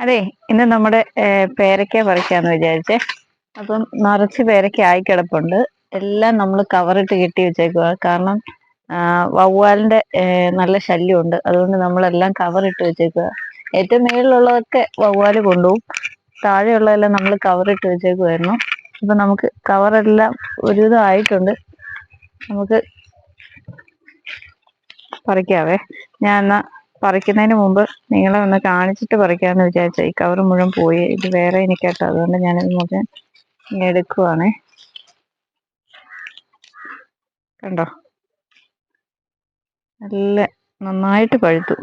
അതെ ഇന്ന് നമ്മുടെ പേരക്ക പറിക്കാന്ന് വിചാരിച്ചേ. അപ്പം നിറച്ച് പേരക്ക ആയി കിടപ്പുണ്ട്. എല്ലാം നമ്മൾ കവറിട്ട് കെട്ടി വെച്ചേക്കുക കാരണം വവ്വാലിന്റെ നല്ല ശല്യമുണ്ട്. അതുകൊണ്ട് നമ്മളെല്ലാം കവറിട്ട് വെച്ചേക്കുക ഏറ്റവും മേളിലുള്ളതൊക്കെ വവ്വാൽ കൊണ്ടുപോകും. താഴെയുള്ളതെല്ലാം നമ്മൾ കവറിട്ട് വെച്ചേക്കുമായിരുന്നു അപ്പൊ നമുക്ക് കവറെല്ലാം ഒരുവിധം ആയിട്ടുണ്ട്. നമുക്ക് പറിക്കാവേ. ഞാൻ എന്നാ പറിക്കുന്നതിന് മുമ്പ് നിങ്ങളെ ഒന്ന് കാണിച്ചിട്ട് പറിക്കാമെന്ന് വിചാരിച്ച. ഈ കവർ മുഴുവൻ പോയി. ഇത് വേറെ എനിക്കാട്ടോ. അതുകൊണ്ട് ഞാനിത് മുഴുവൻ എടുക്കുവാണേ. കണ്ടോ? നല്ല നന്നായിട്ട് പഴുത്തു.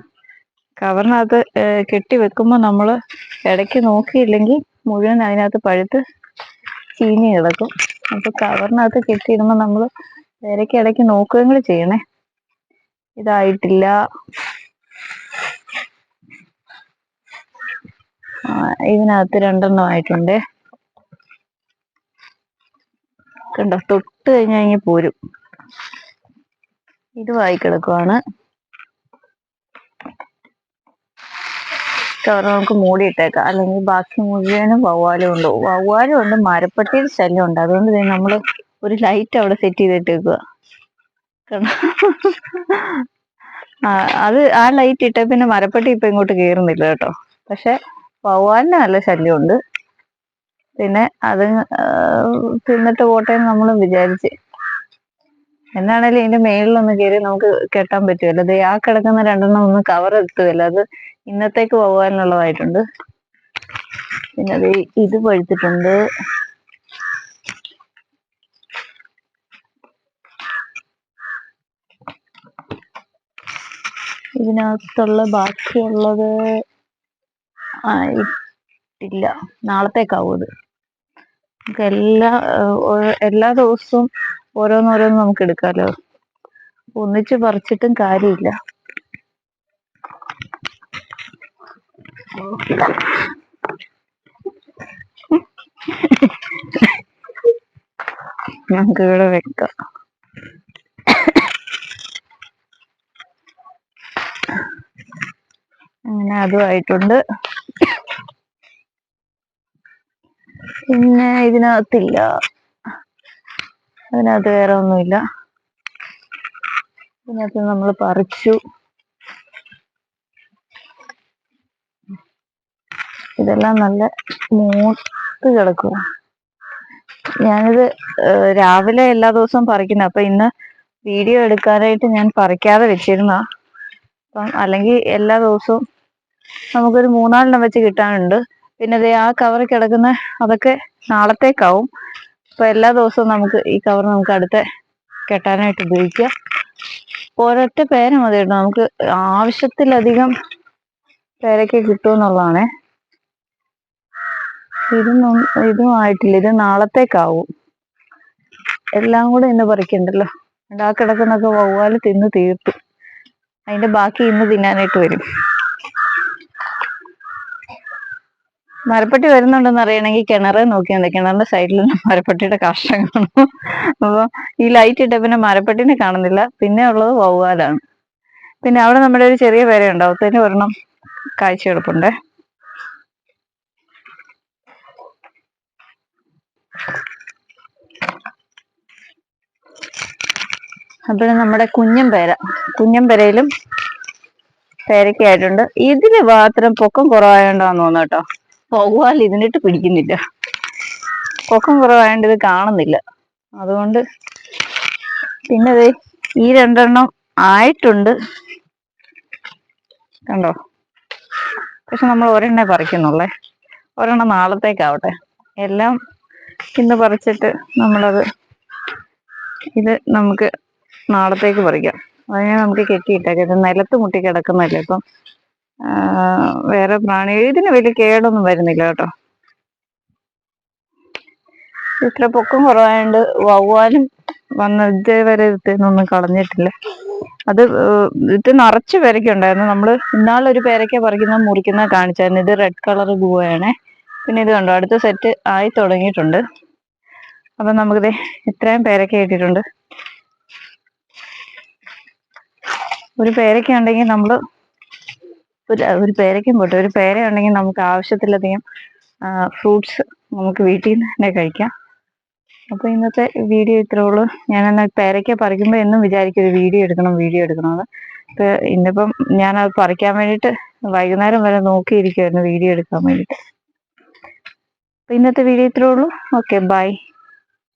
കവറിനകത്ത് കെട്ടി വെക്കുമ്പോൾ നമ്മൾ ഇടയ്ക്ക് നോക്കിയില്ലെങ്കിൽ മുഴുവൻ അതിനകത്ത് പഴുത്ത് ചീഞ്ഞ് കിടക്കും. അപ്പൊ കവറിനകത്ത് കെട്ടിയിടുമ്പോൾ നമ്മൾ ഇടയ്ക്ക് ഇടയ്ക്ക് നോക്കുകയും കൂടി ചെയ്യണേ. ഇതായിട്ടില്ല. ഇതിനകത്ത് രണ്ടെണ്ണം ആയിട്ടുണ്ട്. കണ്ടോ? തൊട്ട് കഴിഞ്ഞാൽ കഴിഞ്ഞ് പോരും. ഇത് കിടക്കുവാണ്. കവർ നമുക്ക് മൂടിയിട്ടേക്കാം. അല്ലെങ്കിൽ ബാക്കി മുഴുവനും വവ്വാലും ഉണ്ട്. വവ്വാലും ഉണ്ട് മരപ്പട്ടിയുടെ ശല്യം ഉണ്ട്. അതുകൊണ്ട് നമ്മൾ ഒരു ലൈറ്റ് അവിടെ സെറ്റ് ചെയ്തിട്ടേക്കുക അത് ആ ലൈറ്റ് ഇട്ട പിന്നെ മരപ്പട്ടി ഇപ്പൊ ഇങ്ങോട്ട് കേറുന്നില്ല കേട്ടോ. പക്ഷെ വവ്വാലിന് നല്ല ശല്യമുണ്ട്. പിന്നെ അത് തിന്നിട്ട് പോട്ടെ എന്ന് നമ്മൾ വിചാരിച്ച്. എന്നാണേലും ഇതിന്റെ മേളിലൊന്ന് കയറി നമുക്ക് കെട്ടാൻ പറ്റുമല്ലോ അത് ആ കിടക്കുന്ന രണ്ടെണ്ണം ഒന്ന് കവർ എത്തുമല്ലോ അത് ഇന്നത്തേക്ക് പോകാനുള്ളതായിട്ടുണ്ട് പിന്നെ അത് ഇത് പഴുത്തിട്ടുണ്ട്. ഇതിനകത്തുള്ള ബാക്കിയുള്ളത് ആയിട്ടില്ല നാളത്തേക്കാവും അത്. നമുക്ക് എല്ലാ എല്ലാ ദിവസവും ഓരോന്നോരോന്ന് നമുക്ക് എടുക്കാമല്ലോ ഒന്നിച്ച് പറിച്ചിട്ടും കാര്യമില്ല. നമുക്ക് ഇവിടെ വെക്കാം. അങ്ങനെ അതുമായിട്ടുണ്ട് പിന്നെ ഇതിനകത്തില്ല. അതിനകത്ത് വേറെ ഒന്നുമില്ല. ഇതിനകത്ത് നമ്മൾ പറിച്ചു. ഇതെല്ലാം നല്ല മൂത്ത് കിടക്കുക ഞാനിത് രാവിലെ എല്ലാ ദിവസവും പറിക്കുന്ന. അപ്പൊ ഇന്ന് വീഡിയോ എടുക്കാനായിട്ട് ഞാൻ പറിക്കാതെ വെച്ചിരുന്ന അപ്പം അല്ലെങ്കിൽ എല്ലാ ദിവസവും നമുക്കൊരു മൂന്നാലെണ്ണം വെച്ച് കിട്ടാനുണ്ട്. പിന്നെ ദേ ആ കവർ കിടക്കുന്ന അതൊക്കെ നാളത്തേക്കാവും. അപ്പൊ എല്ലാ ദിവസവും നമുക്ക് ഈ കവർ നമുക്ക് അടുത്ത കെട്ടാനായിട്ട് ഉപയോഗിക്കാം. ഒരൊറ്റ പേര മതി കേട്ടോ. നമുക്ക് ആവശ്യത്തിലധികം പേരൊക്കെ കിട്ടുമെന്നുള്ളതാണേ. ഇതൊന്നും ഇതും ആയിട്ടില്ല ഇത് നാളത്തേക്കാവും. എല്ലാം കൂടെ ഇന്ന് പറിക്കണ്ടല്ലോ. ആ കിടക്കുന്നൊക്കെ വവ്വാൽ തിന്ന് തീർത്തു. അതിന്റെ ബാക്കി ഇന്ന് തിന്നാനായിട്ട് വരും. മരപ്പട്ടി വരുന്നുണ്ടെന്ന് അറിയണമെങ്കിൽ കിണറ് നോക്കിയാൽ മതി. കിണറിന്റെ സൈഡിൽ മരപ്പട്ടിയുടെ കാഷ്ടം കാണും. അപ്പൊ ഈ ലൈറ്റ് ഇട്ട പിന്നെ മരപ്പട്ടിനെ കാണുന്നില്ല. പിന്നെ ഉള്ളത് വവ്വാലാണ്. പിന്നെ അവിടെ നമ്മുടെ ഒരു ചെറിയ പേര ഉണ്ടാവും ഒരെണ്ണം കാഴ്ച എടുപ്പുണ്ടേ അപ്പോൾ നമ്മുടെ കുഞ്ഞൻ പേര. കുഞ്ഞൻ പേരയിലും പേരക്കായിട്ടുണ്ട് ഇതിന് മാത്രം പൊക്കം കുറവായോണ്ടാന്ന് തോന്നുന്നു കേട്ടോ. വവ്വാൽ ഇതിനിട്ട് പിടിക്കുന്നില്ല. പൊക്കം കുറവായത് കാണുന്നില്ല. അതുകൊണ്ട് പിന്നെ ഈ രണ്ടെണ്ണം ആയിട്ടുണ്ട്. കണ്ടോ? പക്ഷെ നമ്മൾ ഒരെണ്ണേ പറിക്കുന്നുള്ളേ. ഒരെണ്ണം നാളത്തേക്കാവട്ടെ. എല്ലാം ഇന്ന് പറിച്ചിട്ട് നമ്മളത് ഇത് നമുക്ക് നാളത്തേക്ക് പറിക്കാം. അതിനെ നമുക്ക് കെട്ടിയിട്ടേക്കാം. ഇത് നിലത്ത് മുട്ടി കിടക്കുന്നല്ലേ ഇപ്പം? വേറെ പ്രാണി ഇതിന് വലിയ കേടൊന്നും വരുന്നില്ല കേട്ടോ. ഇത്ര പൊക്കം കുറവായതുകൊണ്ട് വവ്വാലും വന്ന് ഇതേവരെ ഇതിനൊന്നും കളഞ്ഞിട്ടില്ല. അത് ഇത് നിറച്ച് പേരയ്ക്കുണ്ടായിരുന്നു. നമ്മൾ ഇന്നാളൊരു പേരയ്ക്ക പറിക്കുന്ന മുറിക്കുന്ന കാണിച്ചായിരുന്നു. ഇത് റെഡ് കളർ ഗുവയാണേ പിന്നെ ഇത് കണ്ടോ അടുത്ത സെറ്റ് ആയി തുടങ്ങിയിട്ടുണ്ട്. അപ്പൊ നമുക്കിത് ഇത്രയും പേരക്ക ഇട്ടിട്ടുണ്ട് ഒരു പേരക്ക ഉണ്ടെങ്കിൽ നമ്മൾ ഒരു ഒരു പേരയ്ക്കും പോട്ടെ ഒരു പേര ഉണ്ടെങ്കിൽ നമുക്ക് ആവശ്യത്തിലധികം ഫ്രൂട്ട്സ് നമുക്ക് വീട്ടിൽ നിന്ന് തന്നെ കഴിക്കാം. അപ്പോൾ ഇന്നത്തെ വീഡിയോ ഇത്രേ ഉള്ളൂ. ഞാൻ ഞാനെന്നാൽ പേരയ്ക്ക പറിക്കുമ്പോൾ എന്നും വിചാരിക്കും ഒരു വീഡിയോ എടുക്കണം വീഡിയോ എടുക്കണമെന്ന് ഇപ്പോൾ ഇന്നിപ്പം ഞാനത് പറിക്കാൻ വേണ്ടിയിട്ട് വൈകുന്നേരം വരെ നോക്കിയിരിക്കുമായിരുന്നു വീഡിയോ എടുക്കാൻ വേണ്ടിയിട്ട് അപ്പോൾ ഇന്നത്തെ വീഡിയോ ഇത്രേ ഉള്ളൂ. Okay bye.